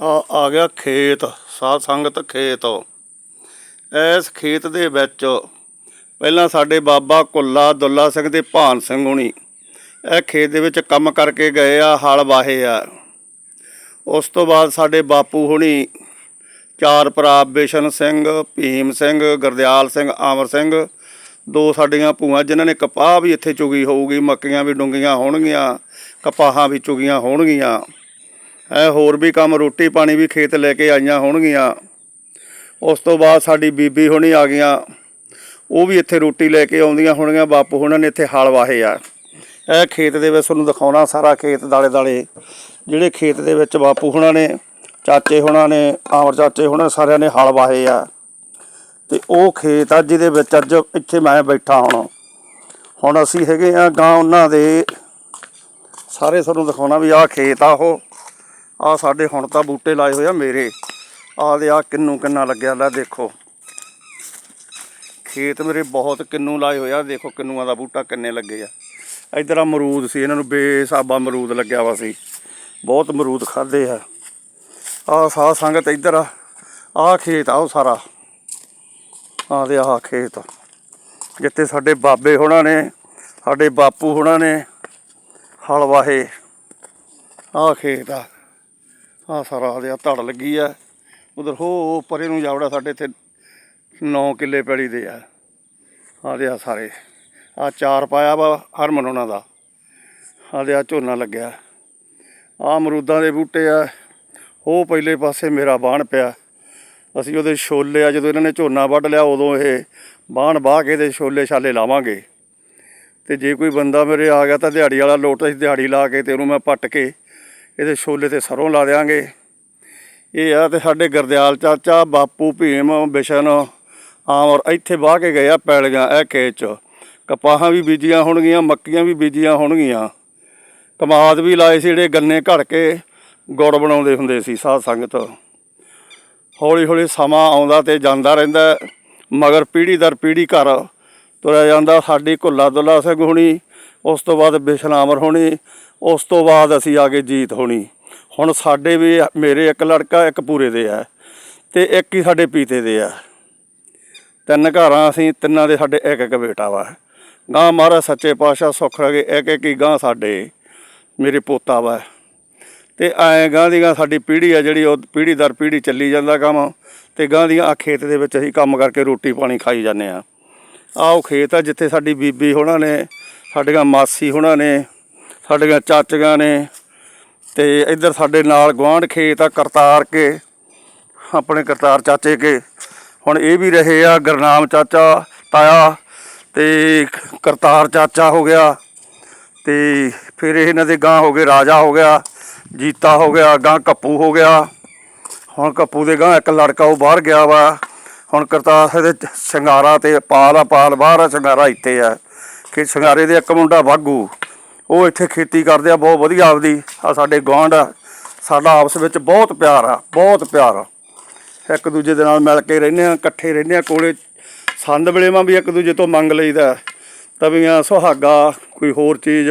ਆ ਆ ਗਿਆ ਖੇਤ, ਸਾਧ ਸੰਗਤ ਖੇਤ। ਇਸ ਖੇਤ ਦੇ ਵਿੱਚ ਪਹਿਲਾਂ ਸਾਡੇ ਬਾਬਾ ਕੁੱਲਾ ਦੁੱਲਾ ਸਿੰਘ ਤੇ ਭਾਨ ਸਿੰਘ ਹੁਣੀ, ਇਹ ਖੇਤ ਦੇ ਵਿੱਚ ਕੰਮ ਕਰਕੇ ਗਏ ਆ, ਹਲ ਵਾਹੇ ਆ। ਉਸ ਤੋਂ ਬਾਅਦ ਸਾਡੇ ਬਾਪੂ ਹੁਣੀ, ਚਾਰ ਭਰਾ ਬਿਸ਼ਨ ਸਿੰਘ, ਭੀਮ ਸਿੰਘ, ਗੁਰਦਿਆਲ ਸਿੰਘ, ਆਮਰ ਸਿੰਘ, ਦੋ ਸਾਡੀਆਂ ਭੂਆ ਜਿਨ੍ਹਾਂ ਨੇ ਕਪਾਹ ਵੀ ਇੱਥੇ ਚੁਗੀ ਹੋਊਗੀ, ਮੱਕੀਆਂ ਵੀ ਡੁੰਗੀਆਂ ਹੋਣਗੀਆਂ, ਕਪਾਹਾਂ ਵੀ ਚੁਗੀਆਂ ਹੋਣਗੀਆਂ। ਐ ਹੋਰ ਵੀ ਕੰਮ, ਰੋਟੀ ਪਾਣੀ ਵੀ ਖੇਤ ਲੈ ਕੇ ਆਈਆਂ ਹੋਣਗੀਆਂ। ਉਸ ਤੋਂ ਬਾਅਦ ਸਾਡੀ ਬੀਬੀ ਹੁਣੀ ਆ ਗਈਆਂ। ਉਹ ਵੀ ਇੱਥੇ ਰੋਟੀ ਲੈ ਕੇ ਆਉਂਦੀਆਂ ਹੋਣਗੀਆਂ, ਬਾਪੂ ਹੁਣਾਂ ਨੇ ਇੱਥੇ ਹਲ ਵਾਹੇ ਆ। ਇਹ ਖੇਤ ਦੇ ਵਿੱਚ ਤੁਹਾਨੂੰ ਦਿਖਾਉਣਾ ਸਾਰਾ ਖੇਤ ਦਾਲੇ ਦਾਲੇ, ਜਿਹੜੇ ਖੇਤ ਦੇ ਵਿੱਚ ਬਾਪੂ ਹੁਣਾਂ ਨੇ, ਚਾਚੇ ਹੁਣਾਂ ਨੇ, ਆਮਰ ਚਾਚੇ ਹੁਣਾਂ ਸਾਰਿਆਂ ਨੇ ਹਲ ਵਾਹੇ ਆ। ਤੇ ਉਹ ਖੇਤ ਆ ਜਿਹਦੇ ਵਿੱਚ ਅੱਜ ਇੱਥੇ ਮੈਂ ਬੈਠਾ ਹੁਣ। ਹੁਣ ਅਸੀਂ ਹੈਗੇ ਆ ਗਾਂ ਉਹਨਾਂ ਦੇ। ਸਾਰੇ ਤੁਹਾਨੂੰ ਦਿਖਾਉਣਾ ਵੀ ਆਹ ਖੇਤ ਆ ਉਹ। ਆ ਸਾਡੇ ਹੁਣ ਤਾਂ ਬੂਟੇ ਲਾਏ ਹੋਏ ਆ ਮੇਰੇ। ਆਹ ਦੇ ਆ ਕਿੰਨੂ ਕਿੰਨਾ ਲੱਗਿਆ ਲੈ ਦੇਖੋ। ਖੇਤ ਮੇਰੇ ਬਹੁਤ ਕਿੰਨੂ ਲਾਏ ਹੋਏ ਆ, ਦੇਖੋ ਕਿੰਨੂਆਂ ਦਾ ਬੂਟਾ ਕਿੰਨੇ ਲੱਗੇ ਆ। ਇਧਰ ਆ ਅਮਰੂਦ ਸੀ, ਇਹਨਾਂ ਨੂੰ ਬੇਸਾਬਾ ਮਰੂਦ ਲੱਗਿਆ ਵਾ ਸੀ। ਬਹੁਤ ਮਰੂਦ ਖਾਦੇ ਆ। ਆਹ ਸਾਹ ਸੰਗਤ ਇੱਧਰ ਆ ਆਹ ਖੇਤ ਆ ਉਹ ਸਾਰਾ। ਆਹ ਦੇ ਆਹ ਖੇਤ ਜਿੱਥੇ ਸਾਡੇ ਬਾਬੇ ਹੋਣਾ ਨੇ, ਸਾਡੇ ਬਾਪੂ ਹੋਣਾ ਨੇ ਹਲ ਵਾਹੇ ਆਹ ਖੇਤ ਆ। ਆਹ ਸਾਰਾ ਦੇ ਆ ਧੜ ਲੱਗੀ ਆ। ਉਧਰ ਹੋ, ਪਰੇ ਨੂੰ ਜਾਵੜਾ ਸਾਡੇ ਇੱਥੇ 9 ਕਿੱਲੇ ਪੈੜੀ ਦੇ ਆ। ਆਹ ਦੇ ਆ ਸਾਰੇ। ਆ ਚਾਰ ਪਾਇਆ ਵਾ ਹਰਮਨ ਉਹਨਾਂ ਦਾ। ਆਹ ਦੇ ਆ ਝੋਨਾ ਲੱਗਿਆ। ਆ ਅਮਰੂਦਾਂ ਦੇ ਬੂਟੇ ਆ। ਉਹ ਪਹਿਲੇ ਪਾਸੇ ਮੇਰਾ ਬਾਣ ਪਿਆ। ਅਸੀਂ ਉਹਦੇ ਛੋਲੇ ਆ, ਜਦੋਂ ਇਹਨਾਂ ਨੇ ਝੋਨਾ ਵੱਢ ਲਿਆ, ਉਦੋਂ ਇਹ ਬਾਣ ਬਾਹ ਕੇ ਤੇ ਛੋਲੇ ਛਾਲੇ ਲਾਵਾਂਗੇ। ਤੇ ਜੇ ਕੋਈ ਬੰਦਾ ਮੇਰੇ ਆ ਗਿਆ ਤਾਂ ਦਿਹਾੜੀ ਵਾਲਾ ਲੋਟ ਅਸੀਂ ਦਿਹਾੜੀ ਲਾ ਕੇ ਤੇ ਉਹਨੂੰ ਮੈਂ ਪੱਟ ਕੇ ਇਹਦੇ ਛੋਲੇ ਤੇ ਸਰੋਂ ਲਾ ਦਿਆਂਗੇ। ਇਹ ਆ ਤੇ ਸਾਡੇ ਗਰਦਿਆਲ ਚਾਚਾ, ਬਾਪੂ, ਭੀਮ, ਬਿਸ਼ਨ, ਆਮ ਔਰ ਇੱਥੇ ਵਾਹ ਕੇ ਗਏ ਆ ਪੈਲੀਆਂ, ਇਹ ਖੇਤ ਚ। ਕਪਾਹਾਂ ਵੀ ਬੀਜੀਆਂ ਹੋਣਗੀਆਂ, ਮੱਕੀਆਂ ਵੀ ਬੀਜੀਆਂ ਹੋਣਗੀਆਂ। ਕਮਾਦ ਵੀ ਲਾਏ ਸੀ ਜਿਹੜੇ ਗੰਨੇ ਘੜ ਕੇ, ਗੁੜ ਬਣਾਉਂਦੇ ਹੁੰਦੇ ਸੀ ਸਾਧ ਸੰਗਤ। ਹੌਲੀ ਹੌਲੀ ਸਮਾਂ ਆਉਂਦਾ ਤੇ ਜਾਂਦਾ ਰਹਿੰਦਾ, ਮਗਰ ਪੀੜ੍ਹੀ ਦਰ ਪੀੜ੍ਹੀ ਘਰ ਤੁਰਿਆ ਜਾਂਦਾ, ਸਾਡੀ ਘੁੱਲਾ ਦੁੱਲਾ ਸਿੰਘ ਹੁਣੀ ਉਸ ਤੋਂ ਬਾਅਦ ਬਿਸ਼ਨਾਮਰ ਹੋਣੀ, ਉਸ ਤੋਂ ਬਾਅਦ ਅਸੀਂ ਆ ਗਏ ਜੀਤ ਹੋਣੀ। ਹੁਣ ਸਾਡੇ ਵੀ ਮੇਰੇ ਇੱਕ ਲੜਕਾ, ਇੱਕ ਪੂਰੇ ਦੇ ਆ ਤੇ ਇੱਕ ਹੀ ਸਾਡੇ ਪੀਤੇ ਦੇ ਆ। ਤਿੰਨ ਘਰਾਂ ਅਸੀਂ, ਤਿੰਨਾਂ ਦੇ ਸਾਡੇ ਇੱਕ ਇੱਕ ਬੇਟਾ ਵਾ। ਗਾਂ ਮਹਾਰਾਜ ਸੱਚੇ ਪਾਤਸ਼ਾਹ ਸੁੱਖ ਰਗੇ ਇੱਕ ਇੱਕ ਹੀ ਗਾਂ ਸਾਡੇ, ਮੇਰੇ ਪੋਤਾ ਵਾ। ਤੇ ਐਂ ਗਾਂ ਦੀ ਗਾਂ ਸਾਡੀ ਪੀੜ੍ਹੀ ਆ ਜਿਹੜੀ, ਉਹ ਪੀੜ੍ਹੀ ਦਰ ਪੀੜ੍ਹੀ ਚੱਲੀ ਜਾਂਦਾ ਕੰਮ, ਤੇ ਗਾਂ ਦੀਆਂ ਆ ਖੇਤ ਦੇ ਵਿੱਚ ਅਸੀਂ ਕੰਮ ਕਰਕੇ ਰੋਟੀ ਪਾਣੀ ਖਾਈ ਜਾਂਦੇ ਆ। ਆਹ ਉਹ ਖੇਤ ਆ ਜਿੱਥੇ ਸਾਡੀ ਬੀਬੀ ਹੋਣਾ ਨੇ ਸਾਡੀਆਂ ਮਾਸੀ ਹੋਣਾ ਨੇ, ਸਾਡੀਆਂ ਚਾਚੀਆਂ ਨੇ ਤੇ ਇੱਧਰ ਸਾਡੇ ਨਾਲ ਗਵਾਂਢ ਖੇਤ ਆ ਕਰਤਾਰ ਕੇ, ਆਪਣੇ ਕਰਤਾਰ ਚਾਚੇ ਕੇ। ਹੁਣ ਇਹ ਵੀ ਰਹੇ ਆ ਗਰਨਾਮ ਚਾਚਾ, ਤਾਇਆ ਤੇ ਕਰਤਾਰ ਚਾਚਾ ਹੋ ਗਿਆ ਤੇ ਫਿਰ ਇਹਨਾਂ ਦੇ ਗਾਂ ਹੋ ਗਏ, ਰਾਜਾ ਹੋ ਗਿਆ, ਜੀਤਾ ਹੋ ਗਿਆ ਗਾਂ ਕੱਪੂ ਹੋ ਗਿਆ। ਹੁਣ ਕੱਪੂ ਦੇ ਗਾਂ ਇੱਕ ਲੜਕਾ ਉਹ ਬਾਹਰ ਗਿਆ ਵਾ। ਹੁਣ ਕਰਤਾਰ ਦੇ ਸ਼ਿੰਗਾਰਾ ਤੇ ਪਾਲ ਆ, ਪਾਲ ਬਾਹਰ ਆ, ਸ਼ਿੰਗਾਰਾ ਇੱਥੇ ਆ। ਕਿ ਸੰਗਾਰੇ ਦੇ ਇੱਕ ਮੁੰਡਾ ਵਾਗੂ, ਉਹ ਇੱਥੇ ਖੇਤੀ ਕਰਦੇ ਆ, ਬਹੁਤ ਵਧੀਆ ਆਪਦੀ ਆ ਸਾਡੇ ਗੁਆਂਢ ਆ, ਸਾਡਾ ਆਪਸ ਵਿੱਚ ਬਹੁਤ ਪਿਆਰ ਆ, ਬਹੁਤ ਪਿਆਰ ਆ। ਇੱਕ ਦੂਜੇ ਦੇ ਨਾਲ ਮਿਲ ਕੇ ਰਹਿੰਦੇ ਆ, ਇਕੱਠੇ ਰਹਿੰਦੇ ਆ, ਕੋਲੇ ਸੰਦ ਵੇਲੇਵਾਂ ਵੀ ਇੱਕ ਦੂਜੇ ਤੋਂ ਮੰਗ ਲਈਦਾ, ਤਵੀਆਂ, ਸੁਹਾਗਾ, ਕੋਈ ਹੋਰ ਚੀਜ਼,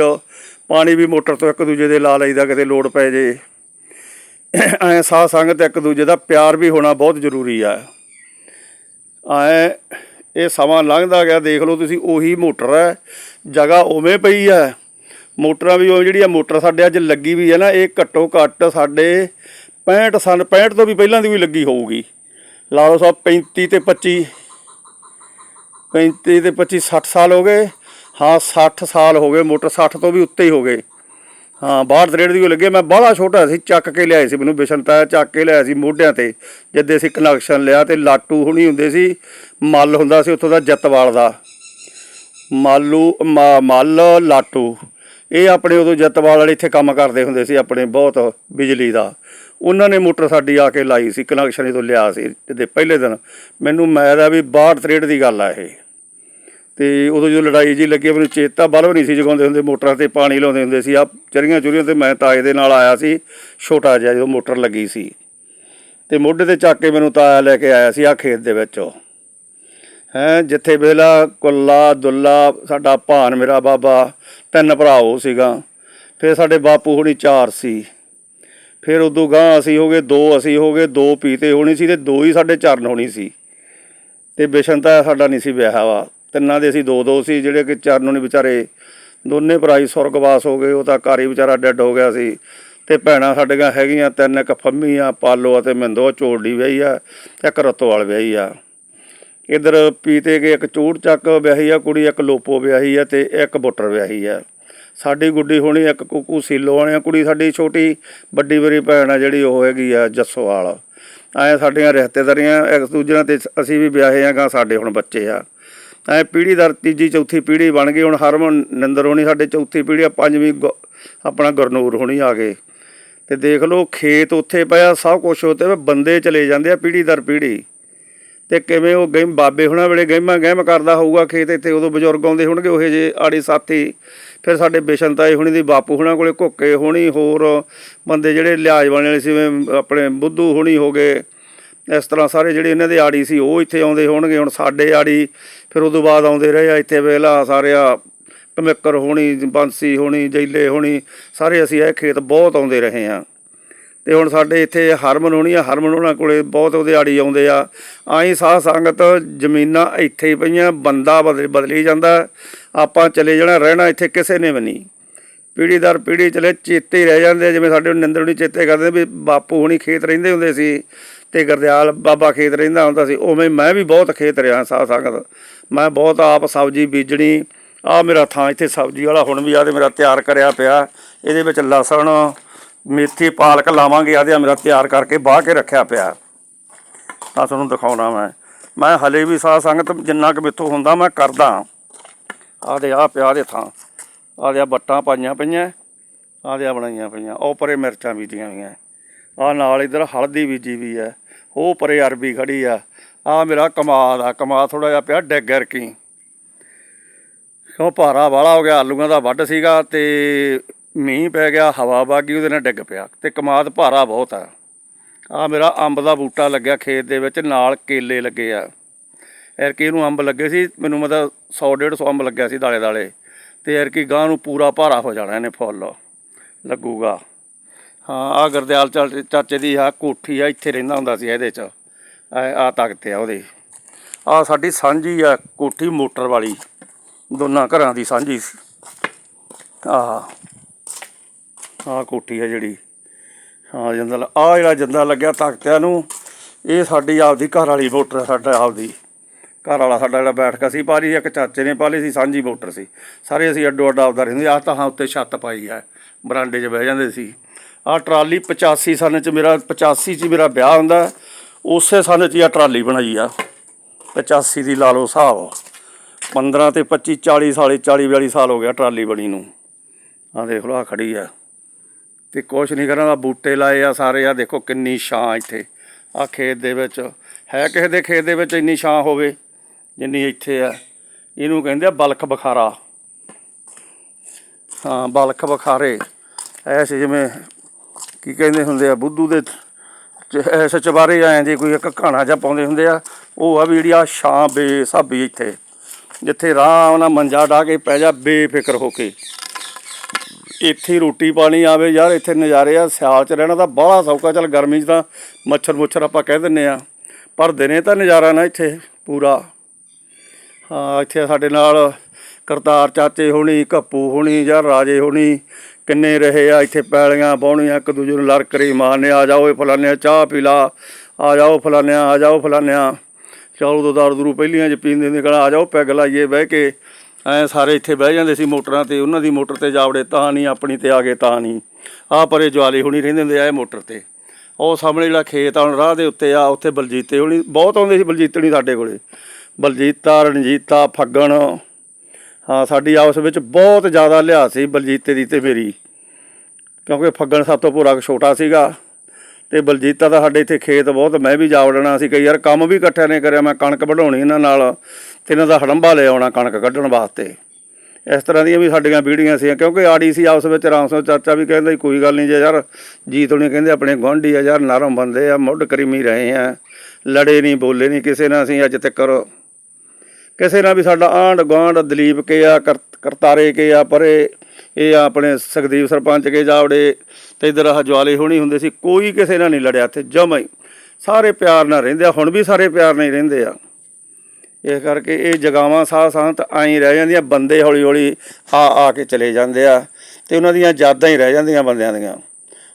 ਪਾਣੀ ਵੀ ਮੋਟਰ ਤੋਂ ਇੱਕ ਦੂਜੇ ਦੇ ਲਾ ਲਈਦਾ, ਕਿਤੇ ਲੋੜ ਪੈ ਜੇ। ਐ ਸਾਹ ਸੰਗਤ ਇੱਕ ਦੂਜੇ ਦਾ ਪਿਆਰ ਵੀ ਹੋਣਾ ਬਹੁਤ ਜ਼ਰੂਰੀ ਆ। ਐ ਇਹ ਸਮਾਂ ਲੰਘਦਾ ਗਿਆ, ਦੇਖ ਲਓ ਤੁਸੀਂ, ਉਹੀ ਮੋਟਰ ਹੈ, ਜਗ੍ਹਾ ਉਵੇਂ ਪਈ ਹੈ। ਮੋਟਰਾਂ ਵੀ ਉਹ ਜਿਹੜੀ ਆ ਮੋਟਰ ਸਾਡੇ ਅੱਜ ਲੱਗੀ ਵੀ ਹੈ ਨਾ, ਇਹ ਘੱਟੋ ਘੱਟ ਸਾਡੇ 65 ਸਨ 65 ਤੋਂ ਵੀ ਪਹਿਲਾਂ ਦੀ ਵੀ ਲੱਗੀ ਹੋਊਗੀ। ਲਾ ਲਓ ਸਾਹਿਬ 35 ਤੇ 25 35 ਤੇ 25 60 ਸਾਲ ਹੋ ਗਏ। ਹਾਂ 60 ਸਾਲ ਹੋ ਗਏ, ਮੋਟਰ 60 ਤੋਂ ਵੀ ਉੱਤੇ ਹੀ ਹੋ ਗਏ। ਹਾਂ, ਬਾਹਰ ਦਰੇੜ ਦੀ ਉਹ ਲੱਗੇ। ਮੈਂ ਬਾਹਲਾ ਛੋਟਾ ਸੀ, ਚੱਕ ਕੇ ਲਿਆਏ ਸੀ ਮੈਨੂੰ ਬਿਸ਼ਨ ਤਾਇਆ ਚੱਕ ਕੇ ਲਿਆਇਆ ਸੀ ਮੋਢਿਆਂ ਤੇ। ਜਦ ਅਸੀਂ ਕਨੈਕਸ਼ਨ ਲਿਆ ਤੇ ਲਾਟੂ ਹੁਣੀ ਹੁੰਦੇ ਸੀ, ਮੱਲ ਹੁੰਦਾ ਸੀ ਉੱਥੋਂ ਦਾ ਜੱਤਵਾਲ ਦਾ। ਮਾਲੂ, ਮਾ- ਮੱਲ, ਲਾਟੂ। ਇਹ ਆਪਣੇ ਉਦੋਂ ਜੱਤਵਾਲ ਵਾਲੇ ਇੱਥੇ ਕੰਮ ਕਰਦੇ ਹੁੰਦੇ ਸੀ ਆਪਣੇ ਬਹੁਤ ਬਿਜਲੀ ਦਾ। ਉਹਨਾਂ ਨੇ ਮੋਟਰ ਸਾਡੀ ਆ ਕੇ ਲਾਈ ਸੀ, ਕਨੈਕਸ਼ਨ ਤੋਂ ਲਿਆ ਸੀ ਤੇ ਪਹਿਲੇ ਦਿਨ। ਮੈਨੂੰ ਮੈਦ ਆ ਵੀ ਬਾਹਰ ਤਰੇੜ ਦੀ ਗੱਲ ਆ ਇਹ। ਤੇ ਉਦੋਂ ਜਦੋਂ ਲੜਾਈ ਜੀ ਲੱਗੀ ਮੈਨੂੰ ਚੇਤਾ ਬਲਬ ਨਹੀਂ ਸੀ ਜਗਾਉਂਦੇ ਹੁੰਦੇ, ਮੋਟਰਾਂ ਤੇ ਪਾਣੀ ਲਾਉਂਦੇ ਹੁੰਦੇ ਸੀ। ਆ ਚਰੀਆਂ ਚੁਰੀਆਂ ਤੇ ਮੈਂ ਤਾਏ ਦੇ ਨਾਲ ਆਇਆ ਸੀ, ਛੋਟਾ ਜਿਹਾ ਜਦੋਂ ਮੋਟਰ ਲੱਗੀ ਸੀ। ਤੇ ਮੋਢੇ ਤੇ ਚੱਕ ਕੇ ਮੈਨੂੰ ਤਾਇਆ ਲੈ ਕੇ ਆਇਆ ਸੀ ਆ ਖੇਤ ਦੇ ਵਿੱਚੋਂ। ਹੈ, ਜਿੱਥੇ ਵੇਲਾ ਕੁੱਲਾ, ਦੁੱਲਾ, ਸਾਡਾ ਭਾਨ ਮੇਰਾ ਬਾਬਾ, ਤਿੰਨ ਭਰਾ ਉਹ ਸੀਗਾ। ਫਿਰ ਸਾਡੇ ਬਾਪੂ ਹੋਣੀ ਚਾਰ ਸੀ। ਫਿਰ ਉਦੋਂ ਗਾਂ ਅਸੀਂ ਹੋ ਗਏ, ਦੋ ਅਸੀਂ ਹੋ ਗਏ, ਦੋ ਪੀਤੇ ਹੋਣੀ ਸੀ ਤੇ ਦੋ ਹੀ ਸਾਡੇ ਚਰਨ ਹੋਣੀ ਸੀ। ਤੇ ਬਿਸ਼ਨ ਤਾਂ ਸਾਡਾ ਨਹੀਂ ਸੀ ਵਿਆਹ ਵਾ। ਤਿੰਨਾਂ ਦੇ ਅਸੀਂ ਦੋ ਦੋ ਸੀ, ਜਿਹੜੇ ਕਿ ਚਰਨ ਹੋਣੀ ਵਿਚਾਰੇ ਦੋਨੇ ਭਰਾਈ ਸੁਰਗਵਾਸ ਹੋ ਗਏ, ਉਹ ਤਾਂ ਘਰ ਹੀ ਵਿਚਾਰਾ ਡੈੱਡ ਹੋ ਗਿਆ ਸੀ। ਤੇ ਭੈਣਾਂ ਸਾਡੀਆਂ ਹੈਗੀਆਂ ਤਿੰਨ, ਇੱਕ ਫੰਮੀ ਆ, ਪਾਲੋ ਅਤੇ ਮਿੰਦੋ ਚੋੜੀ ਵਿਆਹੀ ਆ, ਇੱਕ ਰਤੋਵਾਲ ਵਿਆਹੀ ਆ। ਇਧਰ ਪੀਤੇ ਕੇ ਇੱਕ ਚੂੜ ਚੱਕ ਵਿਆਹੀ ਆ, ਕੁੜੀ ਇੱਕ ਲੋਪੋ ਵਿਆਹੀ ਆ ਤੇ ਇੱਕ ਬੁੱਟਰ ਵਿਆਹੀ ਆ। ਸਾਡੀ ਗੁੱਡੀ ਹੋਣੀ ਇੱਕ ਕੁਕੂ ਸੀਲੋ ਵਾਲੀ ਆ ਕੁੜੀ ਸਾਡੀ ਛੋਟੀ ਵੱਡੀ ਮੇਰੀ ਭੈਣ ਆ ਜਿਹੜੀ ਉਹ ਹੈਗੀ ਆ ਜੱਸੋਵਾਲ। ਐ ਸਾਡੀਆਂ ਰਿਸ਼ਤੇਦਾਰੀਆਂ ਇੱਕ ਦੂਜੇ ਨਾਲ ਤੇ ਅਸੀਂ ਵੀ ਵਿਆਹੇ ਆ ਗਾ, ਸਾਡੇ ਹੁਣ ਬੱਚੇ ਆ। ਐ ਪੀੜ੍ਹੀ ਦਰ ਤੀਜੀ ਚੌਥੀ ਪੀੜ੍ਹੀ ਬਣ ਗਈ, ਹੁਣ ਹਰਮਨ ਨਿੰਦਰ ਹੋਣੀ ਸਾਡੇ ਚੌਥੀ ਪੀੜ੍ਹੀ ਆ ਪੰਜਵੀਂ ਗੁ- ਆਪਣਾ ਗੁਰਨੂਰ ਹੋਣੀ ਆ ਗਏ। ਤੇ ਦੇਖ ਲਓ, ਖੇਤ ਉੱਥੇ ਪਿਆ, ਸਭ ਕੁਝ ਉੱਤੇ ਬੰਦੇ ਚਲੇ ਜਾਂਦੇ ਆ ਪੀੜ੍ਹੀ ਦਰ ਪੀੜ੍ਹੀ। ਤੇ ਕਿਵੇਂ ਉਹ ਗੇਮ, ਬਾਬੇ ਹੁਣਾਂ ਵੇਲੇ ਗਹਿਮਾਂ ਗਹਿਮ ਕਰਦਾ ਹੋਊਗਾ, ਖੇਤ ਇੱਥੇ ਉਦੋਂ ਬਜ਼ੁਰਗ ਆਉਂਦੇ ਹੋਣਗੇ, ਉਹੇ ਜੇ ਆੜੀ ਸਾਥੀ। ਫਿਰ ਸਾਡੇ ਬਿਸ਼ਨ ਤਾਏ ਹੁਣੀ ਦੀ ਬਾਪੂ ਹੁਣਾਂ ਕੋਲੇ ਘੁੱਕੇ ਹੋਣੀ, ਹੋਰ ਬੰਦੇ ਜਿਹੜੇ ਲਿਆਜ ਵਾਲੇ ਵਾਲੇ ਸੀ ਆਪਣੇ ਬੁੱਧੂ ਹੋਣੀ ਹੋ ਗਏ ਇਸ ਤਰ੍ਹਾਂ ਸਾਰੇ ਜਿਹੜੇ ਇਹਨਾਂ ਦੇ ਆੜੀ ਸੀ ਉਹ ਇੱਥੇ ਆਉਂਦੇ ਹੋਣਗੇ ਹੁਣ ਸਾਡੇ ਆੜੀ ਫਿਰ ਉਦੋਂ ਬਾਅਦ ਆਉਂਦੇ ਰਹੇ ਆ ਇੱਥੇ ਵੇਲਾ ਸਾਰੇ ਆ ਕਮਿੱਕਰ ਹੋਣੀ ਬੰਸੀ ਹੋਣੀ ਜੈਲੇ ਹੋਣੀ ਸਾਰੇ ਅਸੀਂ ਇਹ ਖੇਤ ਬਹੁਤ ਆਉਂਦੇ ਰਹੇ ਆ। ਤੇ ਹੁਣ ਸਾਡੇ ਇੱਥੇ ਹਰਮਨ ਹੋਣੀ ਆ ਹਰਮਨ ਉਹਨਾਂ ਕੋਲੇ ਬਹੁਤ ਉਹਦੇ ਆੜੀ ਆਉਂਦੇ ਆ। ਆਈ ਸਾਹ ਸੰਗਤ ਜ਼ਮੀਨਾਂ ਇੱਥੇ ਹੀ ਪਈਆਂ ਬੰਦਾ ਬਦਲ ਬਦਲੀ ਜਾਂਦਾ ਆਪਾਂ ਚਲੇ ਜਾਣਾ ਰਹਿਣਾ ਇੱਥੇ ਕਿਸੇ ਨੇ ਵੀ ਨਹੀਂ। ਪੀੜ੍ਹੀ ਦਰ ਪੀੜ੍ਹੀ ਚਲੇ ਚੇਤੇ ਹੀ ਰਹਿ ਜਾਂਦੇ ਆ, ਜਿਵੇਂ ਸਾਡੇ ਨਿੰਦਰ ਹੁਣੀ ਚੇਤੇ ਕਰਦੇ ਵੀ ਬਾਪੂ ਹੁਣੀ ਖੇਤ ਰਹਿੰਦੇ ਹੁੰਦੇ ਸੀ ਤੇ ਗਰਦਿਆਲ ਬਾਬਾ ਖੇਤ ਰਹਿੰਦਾ ਹੁੰਦਾ ਸੀ, ਉਵੇਂ ਮੈਂ ਵੀ ਬਹੁਤ ਖੇਤ ਰਿਹਾ ਸਾਧ ਸੰਗਤ। ਮੈਂ ਬਹੁਤ ਆਪ ਸਬਜ਼ੀ ਬੀਜਣੀ ਆ ਮੇਰਾ ਥਾਂ ਇੱਥੇ ਸਬਜ਼ੀ ਵਾਲਾ ਹੁਣ ਵੀ ਆ ਤੇ ਮੇਰਾ ਤਿਆਰ ਕਰਿਆ ਪਿਆ। ਇਹਦੇ ਵਿੱਚ ਲਸਣ, ਮੇਥੀ ਪਾਲਕ ਲਾਵਾਂਗੇ ਆਦੇ ਮੇਰਾ ਤਿਆਰ ਕਰਕੇ ਬਾਹ ਕੇ ਰੱਖਿਆ ਪਿਆ। ਤਾਂ ਤੁਹਾਨੂੰ ਦਿਖਾਉਣਾ ਮੈਂ। ਮੈਂ ਹਲੇ ਵੀ ਸਾਧ ਸੰਗਤ ਜਿੰਨਾ ਕੁ ਮਿੱਥੋਂ ਹੁੰਦਾ ਮੈਂ ਕਰਦਾ ਆਦੇ ਆ ਪਿਆ ਦੇ ਥਾਂ। ਆਦੇ ਆ ਬੱਟਾਂ ਪਾਈਆਂ ਪਈਆਂ ਆਦੇ ਆ ਬਣਾਈਆਂ ਪਈਆਂ। ਉਹ ਪਰੇ ਮਿਰਚਾਂ ਬੀਜੀਆਂ ਹੋਈਆਂ। ਆ ਨਾਲ ਇਧਰ ਹਲਦੀ ਬੀਜੀ ਵੀ ਹੈ। ਉਹ ਪਰੇ ਅਰਬੀ ਖੜੀ ਆ। ਆ ਮੇਰਾ ਕਮਾਦ ਆ, ਕਮਾਦ ਥੋੜਾ ਜਿਹਾ ਪਿਆ ਡੈਗਰ ਕੀ। ਕਿਉਂ ਭਾਰਾ ਵਾਲਾ ਹੋ ਗਿਆ, ਆਲੂਆਂ ਦਾ ਵੱਢ ਸੀਗਾ ਤੇ ਮੀਂਹ ਪੈ ਗਿਆ, ਹਵਾ ਬਾਗੀ ਉਹਦੇ ਨਾਲ ਡਿੱਗ ਪਿਆ। ਤੇ ਕਮਾਦ ਭਾਰਾ ਬਹੁਤ ਆ। ਆ ਮੇਰਾ ਅੰਬ ਦਾ ਬੂਟਾ ਲੱਗਿਆ ਖੇਤ ਦੇ ਵਿੱਚ, ਨਾਲ ਕੇਲੇ ਲੱਗੇ ਆ। ਐਰਕੀ ਨੂੰ ਅੰਬ ਲੱਗੇ ਸੀ, ਮੈਨੂੰ ਮਤਲਬ 100 150 ਅੰਬ ਲੱਗਿਆ ਸੀ ਦਾਲੇ ਦਾਲੇ ਤੇ ਐਰਕੀ ਗਾਂ ਨੂੰ ਪੂਰਾ ਭਾਰਾ ਹੋ ਜਾਣਾ ਇਹਨੇ ਫੁੱਲ। ਲੱਗੂਗਾ। ਹਾਂ ਆ ਗਰਦਿਆਲ ਚਾ- ਚਾਚੇ ਦੀ ਆ ਕੋਠੀ ਆ ਇੱਥੇ ਰਹਿੰਦਾ ਹੁੰਦਾ ਸੀ ਇਹਦੇ ਚ। ਆ ਤਖਤ ਆ ਉਹਦੇ। ਆ ਸਾਡੀ ਸਾਂਝੀ ਆ ਕੋਠੀ ਮੋਟਰ ਵਾਲੀ। ਦੋਨਾਂ ਘਰਾਂ ਦੀ ਸਾਂਝੀ ਸੀ। ਆਹ ਆਹ ਕੋਠੀ ਆ ਜਿਹੜੀ। ਹਾਂ ਜੰਦਾ ਆ ਜਿਹੜਾ ਜੰਦਾ ਲੱਗਿਆ ਤਖਤਿਆਂ ਨੂੰ ਇਹ ਸਾਡੀ ਆਪਦੀ ਘਰ ਵਾਲੀ ਮੋਟਰ ਆ, ਸਾਡਾ ਆਪਦੀ। ਘਰ ਵਾਲਾ ਸਾਡਾ ਜਿਹੜਾ ਬੈਠਕਾ ਸੀ ਪਾਲੀ ਇੱਕ ਚਾਚੇ ਨੇ ਪਾਲੀ ਸੀ ਸਾਂਝੀ ਮੋਟਰ ਸੀ। ਸਾਰੇ ਅਸੀਂ ਅੱਡੋ ਅੱਡਾ ਆਪਦਾ ਰਹਿੰਦੇ ਆ ਤਾਂ ਹਾਂ ਉੱਤੇ ਛੱਤ ਪਾਈ ਆ ਬਰਾਂਡੇ 'ਚ ਬਹਿ ਜਾਂਦੇ ਸੀ। ਆ ਟਰਾਲੀ 85 ਸਾਲ 'ਚ ਮੇਰਾ 85 'ਚ ਮੇਰਾ ਵਿਆਹ ਹੁੰਦਾ। ਉਸੇ ਸਾਲ 'ਚ ਹੀ ਆ ਟਰਾਲੀ ਬਣਾਈ ਆ। 85 ਦੀ ਲਾ ਲਓ ਹਿਸਾਬ। 15 ਤੇ 25 40 ਸਾਲੇ 40 42 ਸਾਲ ਹੋ ਗਿਆ ਟਰਾਲੀ ਬਣੀ ਨੂੰ। ਆ ਦੇਖ ਲਓ ਆ ਖੜੀ ਆ। ਤੇ ਕੁਛ ਨਹੀਂ ਕਰਨਾ ਬੂਟੇ ਲਾਏ ਆ ਸਾਰੇ। ਆ ਦੇਖੋ ਕਿੰਨੀ ਛਾਂ ਇੱਥੇ। ਆ ਖੇਤ ਦੇ ਵਿੱਚ, ਹੈ ਕਿਸੇ ਦੇ ਖੇਤ ਦੇ ਵਿੱਚ ਇੰਨੀ ਛਾਂ ਹੋਵੇ, ਜਿੰਨੀ ਇੱਥੇ ਆ। ਇਹਨੂੰ ਕਹਿੰਦੇ ਆ ਬਲਖ ਬਖਾਰਾ। ਹਾਂ ਬਲਖ ਬਖਾਰੇ। ਐਸੇ ਜਿਵੇਂ ਕੀ ਕਹਿੰਦੇ ਹੁੰਦੇ ਆ, ਬੁੱਧੂ ਦੇ ਚ- ਐਸੇ ਚਬਾਰੇ ਆਏ ਜੇ ਕੋਈ ਇੱਕ ਘਾਣਾ ਜਿਹਾ ਪਾਉਂਦੇ ਹੁੰਦੇ ਆ, ਉਹ ਆ ਵੀ ਜਿਹੜੀ ਆ ਛਾਂ ਬੇਸਾਬੀ ਇੱਥੇ, ਜਿੱਥੇ ਆਰਾਮ ਨਾਲ ਮੰਜਾ ਢਾ ਕੇ ਪੈ ਜਾ ਬੇਫਿਕਰ ਹੋ ਕੇ। ਇੱਥੇ ਰੋਟੀ ਪਾਣੀ ਆਵੇ ਯਾਰ, ਇੱਥੇ ਨਜ਼ਾਰੇ ਆ, ਸਿਆਲ 'ਚ ਰਹਿਣਾ ਤਾਂ ਬਾਹਲਾ ਸੌਕਾ ਚੱਲ ਗਰਮੀ 'ਚ ਤਾਂ ਮੱਛਰ ਮੁੱਛਰ ਆਪਾਂ ਕਹਿ ਦਿੰਨੇ ਆ, ਪਰ ਦਿਨੇ ਤਾਂ ਨਜ਼ਾਰਾ ਨਾ ਇੱਥੇ ਪੂਰਾ। ਹਾਂ, ਇੱਥੇ ਸਾਡੇ ਨਾਲ ਕਰਤਾਰ ਚਾਚੇ ਹੋਣੀ, ਕੱਪੂ ਹੋਣੀ ਜਾਂ ਰਾਜੇ ਹੋਣੀ ਕਿੰਨੇ ਰਹੇ ਆ, ਇੱਥੇ ਪੈਲੀਆਂ ਬਾਉਣੀਆਂ ਇੱਕ ਦੂਜੇ ਨੂੰ ਲੜ ਕਰੀ ਮਾਰਨੇ, ਆ ਜਾਓ ਇਹ ਫਲਾਨਿਆ ਚਾਹ ਪੀ ਲਾ, ਆ ਜਾਓ ਫਲਾਨਿਆ ਆ ਜਾਓ ਫਲਾਨਿਆ ਚਲੋ ਦੋ ਦਾਰੂ ਦਰੂ ਪਹਿਲੀਆਂ ਚ ਪੀਂਦੇ ਹੁੰਦੇ ਕਹਣਾ ਆ ਜਾਓ ਪੈਗ ਲਾਈਏ ਬਹਿ ਕੇ। ਐ ਸਾਰੇ ਇੱਥੇ ਬਹਿ ਜਾਂਦੇ ਸੀ ਮੋਟਰਾਂ ਤੇ, ਉਹਨਾਂ ਦੀ ਮੋਟਰ ਤੇ ਜਾਵੜੇ, ਤਾਂ ਨਹੀਂ, ਆਪਣੀ ਤੇ ਆ ਗਏ, ਤਾਂ ਨਹੀਂ। ਆ ਪਰੇ ਜਵਾਲੇ ਹੁਣੀ ਰਹਿੰਦੇ ਹੁੰਦੇ ਆ ਇਹ ਮੋਟਰ ਤੇ। ਉਹ ਸਾਹਮਣੇ ਜਿਹੜਾ ਖੇਤ ਆਉਣ ਰਾਹ ਦੇ ਉੱਤੇ ਆ, ਉੱਥੇ ਬਲਜੀਤੇ ਹੁਣੀ ਬਹੁਤ ਆਉਂਦੇ ਸੀ ਬਲਜੀਤਣੀ ਸਾਡੇ ਕੋਲੇ। ਬਲਜੀਤਾ, ਰਣਜੀਤਾ, ਫੱਗਣ ਹਾਂ ਸਾਡੀ ਆਪਸ ਵਿੱਚ ਬਹੁਤ ਜ਼ਿਆਦਾ ਲਿਆ ਸੀ ਬਲਜੀਤੇ ਦੀ ਤੇ ਮੇਰੀ। ਕਿਉਂਕਿ ਫੱਗਣ ਸਭ ਤੋਂ ਭੋਰਾ ਛੋਟਾ ਸੀਗਾ ਤੇ ਬਲਜੀਤਾ ਦਾ ਸਾਡੇ ਇੱਥੇ ਖੇਤ ਬਹੁਤ ਮੈਂ ਵੀ ਜਾ ਵੜਨਾ ਸੀ ਕਈ ਯਾਰ ਕੰਮ ਵੀ ਇਕੱਠਿਆਂ ਨੇ ਕਰਿਆ ਮੈਂ ਕਣਕ ਵਢਾਉਣੀ ਇਹਨਾਂ ਨਾਲ ਤੇ ਇਹਨਾਂ ਦਾ ਹੜੰਬਾ ਲੈ ਆਉਣਾ ਕਣਕ ਕੱਢਣ ਵਾਸਤੇ। ਇਸ ਤਰ੍ਹਾਂ ਦੀਆਂ ਵੀ ਸਾਡੀਆਂ ਬੀੜੀਆਂ ਸੀ ਕਿਉਂਕਿ ਆੜੀ ਸੀ ਆਪਸ ਵਿੱਚ ਰਾਮ ਸਿੰਘ ਚਾਚਾ ਵੀ ਕਹਿੰਦਾ ਸੀ, ਕੋਈ ਗੱਲ ਨਹੀਂ ਜੇ ਯਾਰ ਜੀਤ ਹੁਣੀ ਕਹਿੰਦੇ ਆਪਣੇ ਗੁਆਂਢੀ ਆ ਯਾਰ ਨਰਮ ਬੰਦੇ ਆ ਮੁੱਢ ਕਰੀਮੀ ਰਹੇ ਆ ਲੜੇ ਨਹੀਂ ਬੋਲੇ ਨਹੀਂ ਕਿਸੇ ਨਾਲ ਅਸੀਂ ਅੱਜ ਤੱਕ ਕਿਸੇ ਨਾਲ ਵੀ ਸਾਡਾ ਆਂਢ ਗੁਆਂਢ ਦਲੀਪ ਕੇ ਆ ਕਰਤਾਰੇ ਕੇ ਆ, ਪਰੇ, ਇਹ ਆਪਣੇ ਸੁਖਦੀਪ ਸਰਪੰਚ ਕੇ ਜਾਵੜੇ, ਤੇ ਇਧਰ ਆਹ ਜਵਾਲੇ ਹੋਣੀ ਹੁੰਦੇ ਸੀ, ਕੋਈ ਕਿਸੇ ਨਾਲ ਨਹੀਂ ਲੜਿਆ ਇੱਥੇ, ਜਮਾ ਹੀ। ਸਾਰੇ ਪਿਆਰ ਨਾਲ ਰਹਿੰਦੇ ਆ, ਹੁਣ ਵੀ ਸਾਰੇ ਪਿਆਰ ਨਾਲ ਹੀ ਰਹਿੰਦੇ ਆ। ਇਸ ਕਰਕੇ ਇਹ ਜਗਾਵਾਂ ਸਾਹ ਸਾਹਤ ਆਈ ਰਹਿ ਜਾਂਦੀਆਂ, ਬੰਦੇ ਹੌਲੀ ਹੌਲੀ ਆ ਆ ਕੇ ਚਲੇ ਜਾਂਦੇ ਆ, ਤੇ ਉਹਨਾਂ ਦੀਆਂ ਯਾਦਾਂ ਹੀ ਰਹਿ ਜਾਂਦੀਆਂ ਬੰਦਿਆਂ ਦੀਆਂ।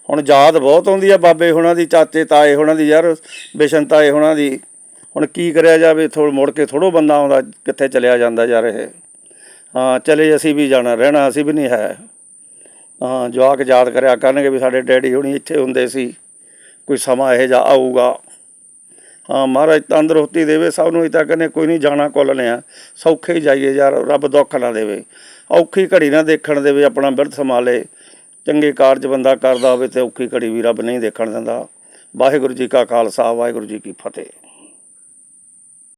ਹੁਣ ਯਾਦ ਬਹੁਤ ਆਉਂਦੀ ਆ ਬਾਬੇ ਹੁਣਾਂ ਦੀ, ਚਾਚੇ, ਤਾਏ ਹੁਣਾਂ ਦੀ ਯਾਰ ਬਿਸ਼ਨ ਤਾਏ ਹੁਣਾਂ ਦੀ। ਹੁਣ ਕੀ ਕਰਿਆ ਜਾਵੇ ਥੋੜ ਮੁੜ ਕੇ ਥੋੜੋ ਬੰਦਾ ਆਉਂਦਾ, ਕਿੱਥੇ ਚਲਿਆ ਜਾਂਦਾ ਯਾਰ ਇਹ। ਹਾਂ, ਚਲੇ ਅਸੀਂ ਵੀ ਜਾਣਾ, ਰਹਿਣਾ ਅਸੀਂ ਵੀ ਨਹੀਂ ਹੈ। ਹਾਂ, ਜਵਾਕ ਯਾਦ ਕਰਿਆ ਕਰਨਗੇ ਵੀ ਸਾਡੇ ਡੈਡੀ ਹੁਣੀ ਇੱਥੇ ਹੁੰਦੇ ਸੀ। ਕੋਈ ਸਮਾਂ ਇਹੋ ਜਿਹਾ ਆਊਗਾ। ਹਾਂ, ਮਹਾਰਾਜ ਤੰਦਰੁਸਤੀ ਦੇਵੇ, ਸਭ ਨੂੰ ਇਹ ਤਾਂ ਕਹਿੰਦੇ ਕੋਈ ਨਹੀਂ ਜਾਣਾ ਕੁੱਲ ਲਿਆ ਸੌਖੇ ਹੀ ਜਾਈਏ ਯਾਰ, ਰੱਬ ਦੁੱਖ ਨਾ ਦੇਵੇ। ਔਖੀ ਘੜੀ ਨਾ ਦੇਖਣ ਦੇਵੇ, ਆਪਣਾ ਬਿਰਧ ਸੰਭਾਲੇ। ਚੰਗੇ ਕਾਰਜ ਬੰਦਾ ਕਰਦਾ ਹੋਵੇ ਤੇ ਔਖੀ ਘੜੀ ਵੀ ਰੱਬ ਨਹੀਂ ਦੇਖਣ ਦਿੰਦਾ। ਵਾਹਿਗੁਰੂ ਜੀ ਕਾ ਖਾਲਸਾ, ਵਾਹਿਗੁਰੂ ਜੀ ਕੀ ਫਤਿਹ।